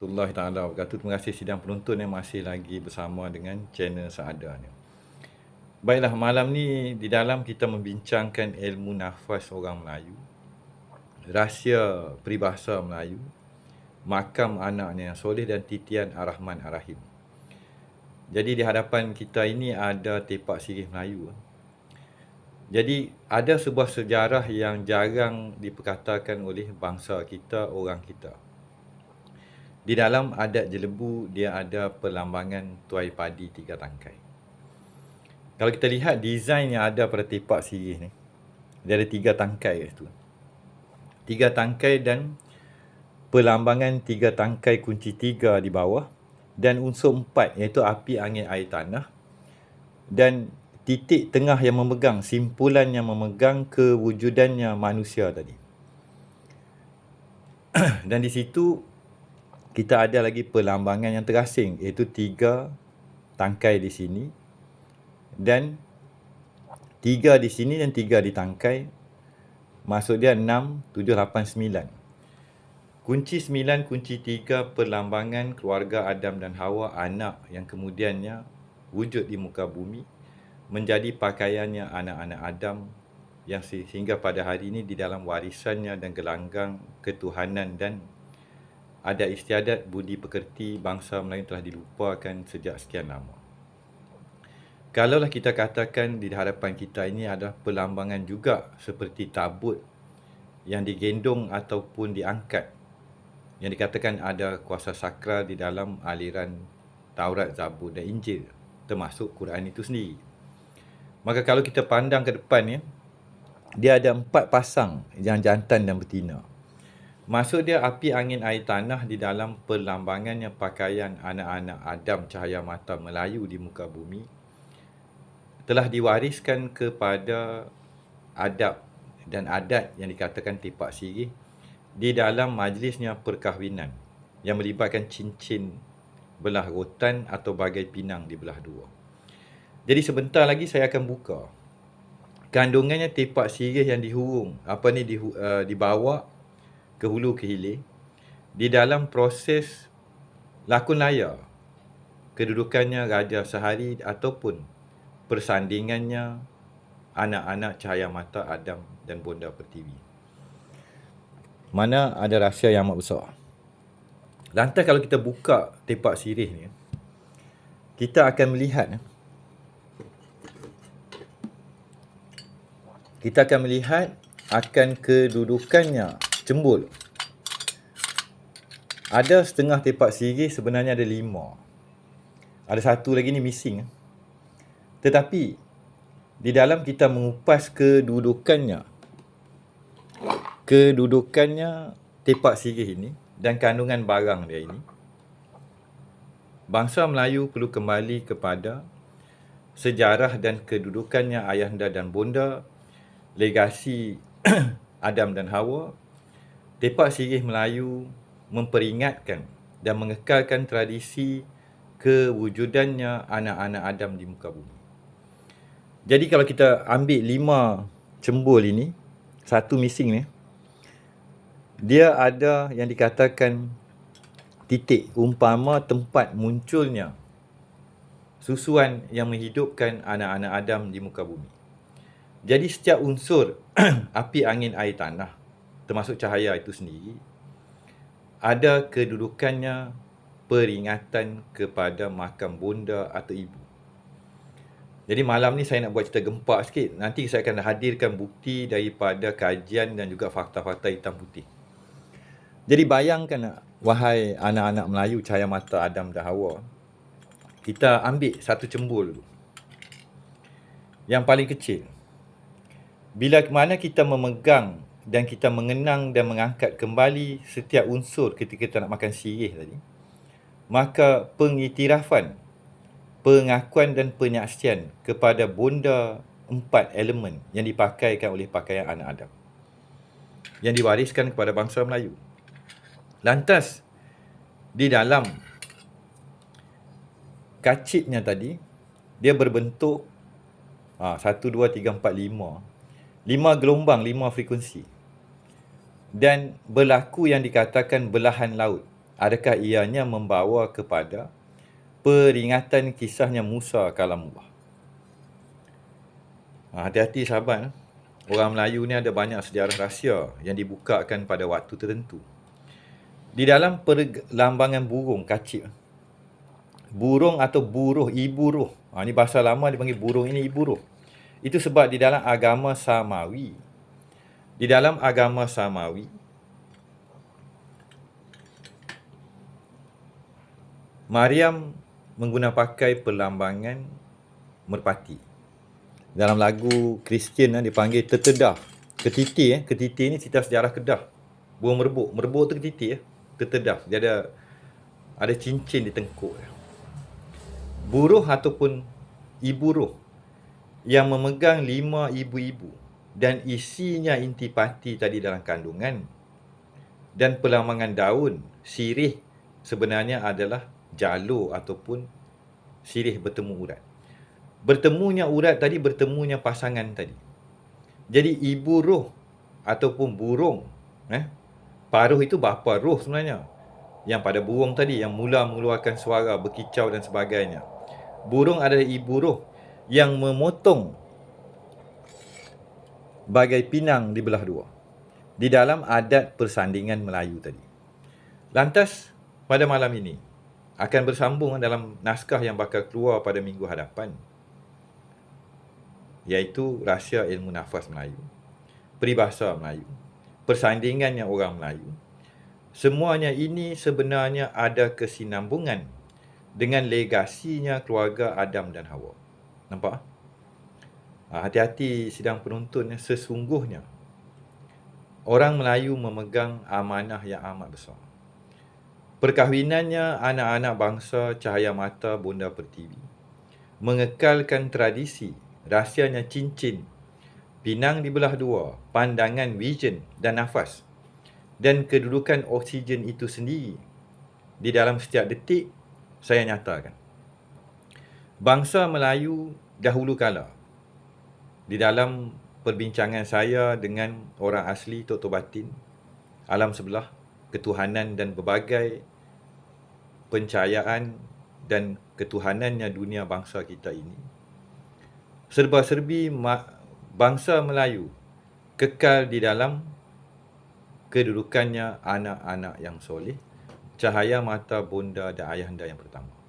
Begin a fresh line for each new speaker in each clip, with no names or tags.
warahmatullahi taala wabarakatuh. Terima kasih sidang penonton yang masih lagi bersama dengan channel Saada ni. Baiklah malam ni di dalam kita membincangkan ilmu nafas orang Melayu. Rahsia peribahasa Melayu. Makam anaknya yang soleh dan titian Ar-Rahman Ar-Rahim. Jadi di hadapan kita ini ada tepak sirih Melayu. Jadi ada sebuah sejarah yang jarang diperkatakan oleh bangsa kita, orang kita. Di dalam adat jelebu dia ada perlambangan tuai padi tiga tangkai. Kalau kita lihat desain yang ada pada tepak sirih ni, dia ada tiga tangkai kat situ. Tiga tangkai dan perlambangan tiga tangkai kunci tiga di bawah dan unsur empat iaitu api, angin, air, tanah dan titik tengah yang memegang, simpulan yang memegang kewujudannya manusia tadi. dan di situ kita ada lagi perlambangan yang terasing iaitu tiga tangkai di sini dan tiga di sini dan tiga di tangkai maksud dia enam, tujuh, lapan, sembilan. Kunci sembilan, kunci tiga perlambangan keluarga Adam dan Hawa anak yang kemudiannya wujud di muka bumi menjadi pakaiannya anak-anak Adam yang sehingga pada hari ini di dalam warisannya dan gelanggang ketuhanan dan ada istiadat budi pekerti bangsa Melayu telah dilupakan sejak sekian lama. Kalaulah kita katakan di hadapan kita ini adalah perlambangan juga seperti tabut yang digendong ataupun diangkat yang dikatakan ada kuasa sakral di dalam aliran Taurat, Zabur dan Injil termasuk Quran itu sendiri. Maka kalau kita pandang ke depan ya, dia ada empat pasang yang jantan dan betina. Maksud dia api angin air tanah di dalam perlambangannya pakaian anak-anak Adam cahaya mata Melayu di muka bumi telah diwariskan kepada adab dan adat yang dikatakan tipak sirih di dalam majlisnya perkahwinan yang melibatkan cincin belah rotan atau bagai pinang di belah dua. Jadi sebentar lagi saya akan buka kandungannya tipak sirih yang dihurung apa ni di, uh, dibawa ke hulu ke hilir di dalam proses lakon layar kedudukannya raja sehari ataupun persandingannya anak-anak cahaya mata Adam dan Bonda Pertiwi. Mana ada rahsia yang amat besar. Lantas kalau kita buka tepak sirih ni, kita akan melihat kita akan melihat akan kedudukannya cembul. Ada setengah tepak sirih sebenarnya ada lima. Ada satu lagi ni missing. Tetapi di dalam kita mengupas kedudukannya kedudukannya tepak sirih ini dan kandungan barang dia ini bangsa Melayu perlu kembali kepada sejarah dan kedudukannya ayahanda dan bonda legasi Adam dan Hawa Tepak Sirih Melayu memperingatkan dan mengekalkan tradisi kewujudannya anak-anak Adam di muka bumi. Jadi kalau kita ambil lima cembul ini, satu missing ni, dia ada yang dikatakan titik umpama tempat munculnya susuan yang menghidupkan anak-anak Adam di muka bumi. Jadi setiap unsur api, angin, air, tanah termasuk cahaya itu sendiri ada kedudukannya peringatan kepada makam bunda atau ibu. Jadi malam ni saya nak buat cerita gempak sikit. Nanti saya akan hadirkan bukti daripada kajian dan juga fakta-fakta hitam putih. Jadi bayangkan wahai anak-anak Melayu cahaya mata Adam dan Hawa. Kita ambil satu cembul dulu. Yang paling kecil. Bila mana kita memegang dan kita mengenang dan mengangkat kembali setiap unsur ketika kita nak makan sirih tadi. Maka pengiktirafan pengakuan dan penyaksian kepada bonda empat elemen yang dipakaikan oleh pakaian anak Adam. Yang diwariskan kepada bangsa Melayu. Lantas di dalam kacipnya tadi dia berbentuk ha, satu, dua, tiga, empat, lima lima gelombang, lima frekuensi. Dan berlaku yang dikatakan belahan laut adakah ianya membawa kepada peringatan kisahnya Musa kalamullah. Ha, hati-hati sahabat. Orang Melayu ni ada banyak sejarah rahsia yang dibukakan pada waktu tertentu. Di dalam perlambangan burung kacip. Burung atau buruh, ibu ruh. Ha, ini bahasa lama dipanggil burung ini ibu ruh. Itu sebab di dalam agama Samawi. Di dalam agama Samawi. Maryam mengguna pakai perlambangan merpati. Dalam lagu Kristian eh, dipanggil tertedah. Ketiti eh, ketiti ni cerita sejarah Kedah. Burung merbuk, merbuk tu ketiti eh. Tertedah. Dia ada ada cincin di tengkuk dia. Buruh ataupun ibu ruh yang memegang lima ibu-ibu dan isinya intipati tadi dalam kandungan dan perlambangan daun sirih sebenarnya adalah jalur ataupun sirih bertemu urat. Bertemunya urat tadi bertemunya pasangan tadi. Jadi ibu roh ataupun burung eh paruh itu bapa roh sebenarnya. Yang pada burung tadi yang mula mengeluarkan suara berkicau dan sebagainya. Burung adalah ibu roh yang memotong bagai pinang di belah dua. Di dalam adat persandingan Melayu tadi. Lantas pada malam ini akan bersambung dalam naskah yang bakal keluar pada minggu hadapan iaitu rahsia ilmu nafas Melayu peribahasa Melayu persandingannya orang Melayu semuanya ini sebenarnya ada kesinambungan dengan legasinya keluarga Adam dan Hawa nampak? Ha, hati-hati sidang penonton sesungguhnya. Orang Melayu memegang amanah yang amat besar. Perkahwinannya anak-anak bangsa cahaya mata Bonda Pertiwi. Mengekalkan tradisi rahsianya cincin, pinang di belah dua, pandangan vision dan nafas dan kedudukan oksigen itu sendiri. Di dalam setiap detik saya nyatakan. Bangsa Melayu dahulu kala di dalam perbincangan saya dengan orang asli Tok Batin alam sebelah ketuhanan dan berbagai pencahayaan dan ketuhanannya dunia bangsa kita ini. Serba-serbi bangsa Melayu kekal di dalam kedudukannya anak-anak yang soleh, cahaya mata bonda dan ayahanda yang pertama.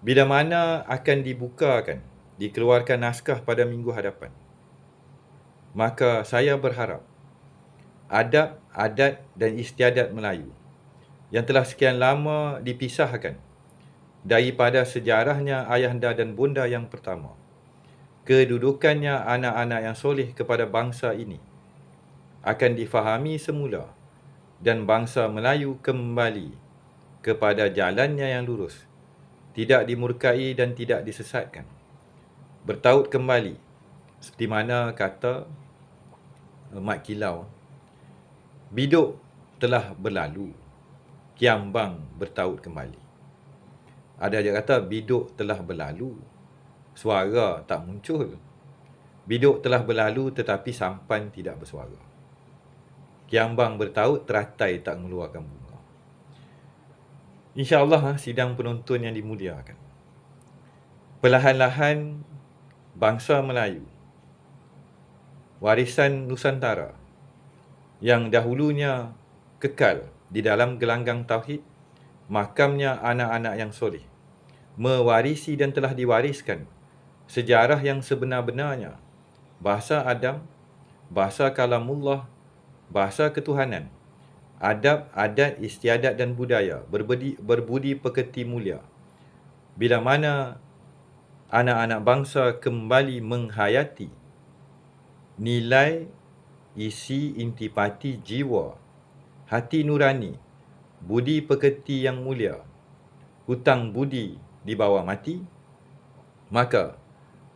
Bila mana akan dibukakan, dikeluarkan naskah pada minggu hadapan, maka saya berharap adab, adat dan istiadat Melayu yang telah sekian lama dipisahkan daripada sejarahnya ayahanda dan bunda yang pertama. Kedudukannya anak-anak yang soleh kepada bangsa ini akan difahami semula dan bangsa Melayu kembali kepada jalannya yang lurus, tidak dimurkai dan tidak disesatkan. Bertaut kembali seperti mana kata Mat Kilau biduk telah berlalu kiambang bertaut kembali. Ada yang kata biduk telah berlalu. Suara tak muncul. Biduk telah berlalu tetapi sampan tidak bersuara. Kiambang bertaut teratai tak mengeluarkan bunga insyaallah ha, sidang penonton yang dimuliakan. Perlahan-lahan bangsa Melayu warisan Nusantara yang dahulunya kekal di dalam gelanggang tauhid makamnya anak-anak yang soleh mewarisi dan telah diwariskan sejarah yang sebenar-benarnya. Bahasa Adam bahasa kalamullah bahasa ketuhanan adab adat istiadat dan budaya berbudi berbudi pekerti mulia bila mana anak-anak bangsa kembali menghayati nilai isi intipati jiwa, hati nurani, budi pekerti yang mulia, hutang budi di bawah mati, maka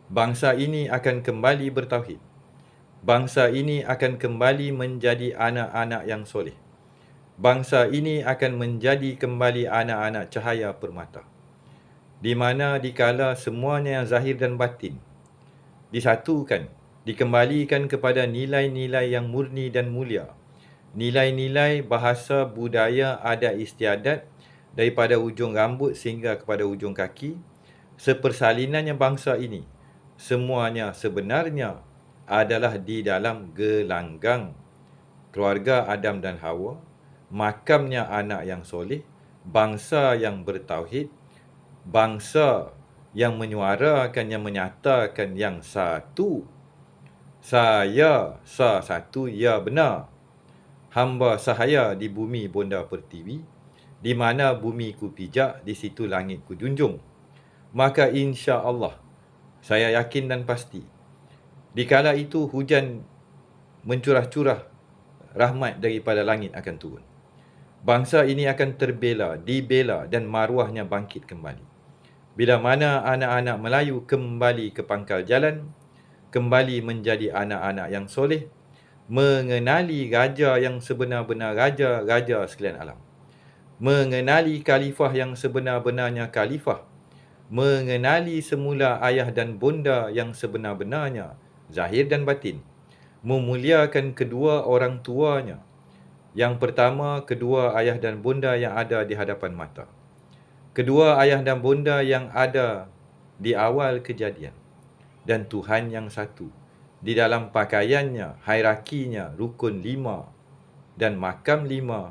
bangsa ini akan kembali bertauhid. Bangsa ini akan kembali menjadi anak-anak yang soleh. Bangsa ini akan menjadi kembali anak-anak cahaya permata. Di mana dikala semuanya yang zahir dan batin disatukan dikembalikan kepada nilai-nilai yang murni dan mulia nilai-nilai bahasa budaya adat istiadat daripada ujung rambut sehingga kepada ujung kaki sepersalinannya bangsa ini semuanya sebenarnya adalah di dalam gelanggang keluarga Adam dan Hawa makamnya anak yang soleh bangsa yang bertauhid bangsa yang menyuarakan yang menyatakan yang satu. Saya sah satu ya benar. Hamba sahaya di bumi bonda pertiwi di mana bumi ku pijak di situ langit ku junjung. Maka insya Allah saya yakin dan pasti di kala itu hujan mencurah-curah rahmat daripada langit akan turun bangsa ini akan terbela dibela dan maruahnya bangkit kembali bila mana anak-anak Melayu kembali ke pangkal jalan kembali menjadi anak-anak yang soleh, mengenali raja yang sebenar-benar raja-raja sekalian alam. Mengenali khalifah yang sebenar-benarnya khalifah. Mengenali semula ayah dan bunda yang sebenar-benarnya, zahir dan batin. Memuliakan kedua orang tuanya. Yang pertama, kedua ayah dan bunda yang ada di hadapan mata. Kedua ayah dan bunda yang ada di awal kejadian dan Tuhan yang satu. Di dalam pakaiannya, hierarkinya, rukun lima dan makam lima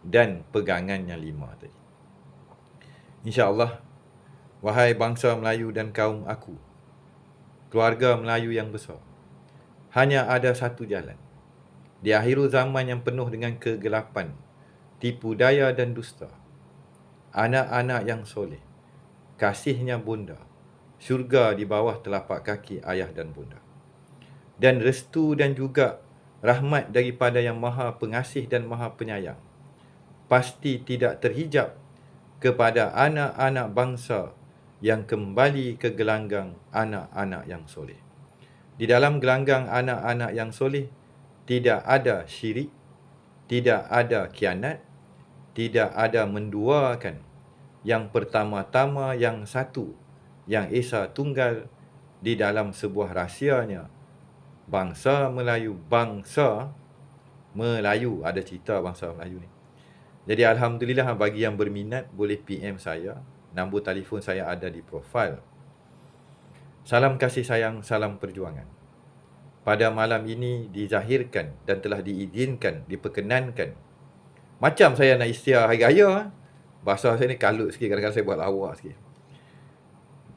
dan pegangannya lima tadi. InsyaAllah, wahai bangsa Melayu dan kaum aku, keluarga Melayu yang besar, hanya ada satu jalan. Di akhir zaman yang penuh dengan kegelapan, tipu daya dan dusta, anak-anak yang soleh, kasihnya bunda, syurga di bawah telapak kaki ayah dan bunda. Dan restu dan juga rahmat daripada yang maha pengasih dan maha penyayang. Pasti tidak terhijab kepada anak-anak bangsa yang kembali ke gelanggang anak-anak yang soleh. Di dalam gelanggang anak-anak yang soleh, tidak ada syirik, tidak ada kianat, tidak ada menduakan. Yang pertama-tama yang satu yang Esa tunggal di dalam sebuah rahsianya. Bangsa Melayu, bangsa Melayu. Ada cerita bangsa Melayu ni. Jadi Alhamdulillah bagi yang berminat boleh PM saya. Nombor telefon saya ada di profil. Salam kasih sayang, salam perjuangan. Pada malam ini dizahirkan dan telah diizinkan, diperkenankan. Macam saya nak istiar hari raya. Bahasa saya ni kalut sikit, kadang-kadang saya buat lawak sikit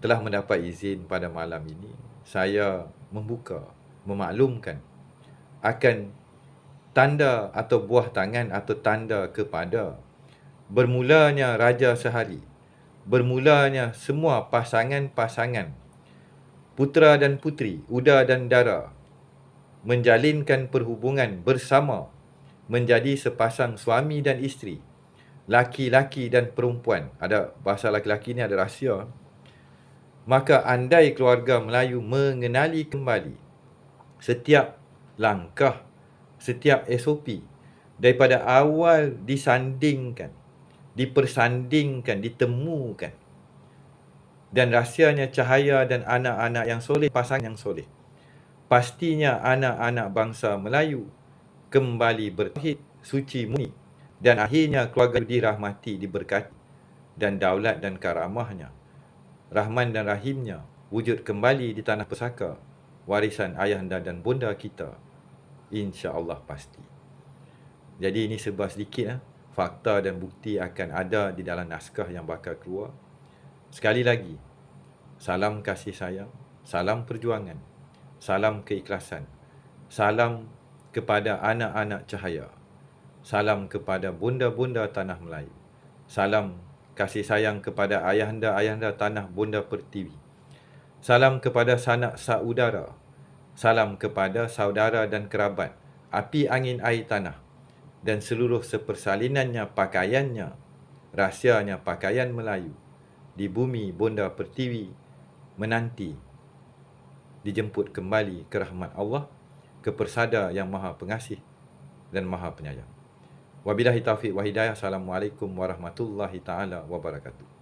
telah mendapat izin pada malam ini saya membuka memaklumkan akan tanda atau buah tangan atau tanda kepada bermulanya raja sehari bermulanya semua pasangan-pasangan putra dan putri uda dan dara menjalinkan perhubungan bersama menjadi sepasang suami dan isteri laki-laki dan perempuan. Ada bahasa laki-laki ni ada rahsia. Maka andai keluarga Melayu mengenali kembali setiap langkah, setiap SOP daripada awal disandingkan, dipersandingkan, ditemukan. Dan rahsianya cahaya dan anak-anak yang soleh, pasang yang soleh. Pastinya anak-anak bangsa Melayu kembali bertauhid, suci murni dan akhirnya keluarga dirahmati, diberkati dan daulat dan karamahnya Rahman dan Rahimnya wujud kembali di tanah pesaka warisan ayahanda dan bunda kita insya-Allah pasti. Jadi ini sebuah sedikit eh, fakta dan bukti akan ada di dalam naskah yang bakal keluar. Sekali lagi, salam kasih sayang, salam perjuangan, salam keikhlasan, salam kepada anak-anak cahaya, salam kepada bunda-bunda tanah Melayu, salam kasih sayang kepada ayahanda-ayahanda tanah bunda pertiwi. Salam kepada sanak saudara. Salam kepada saudara dan kerabat. Api angin air tanah. Dan seluruh sepersalinannya pakaiannya. Rahsianya pakaian Melayu. Di bumi bunda pertiwi menanti. Dijemput kembali ke rahmat Allah. Kepersada yang maha pengasih dan maha penyayang. Wabillahi taufiq wa hidayah. Assalamualaikum warahmatullahi taala wabarakatuh.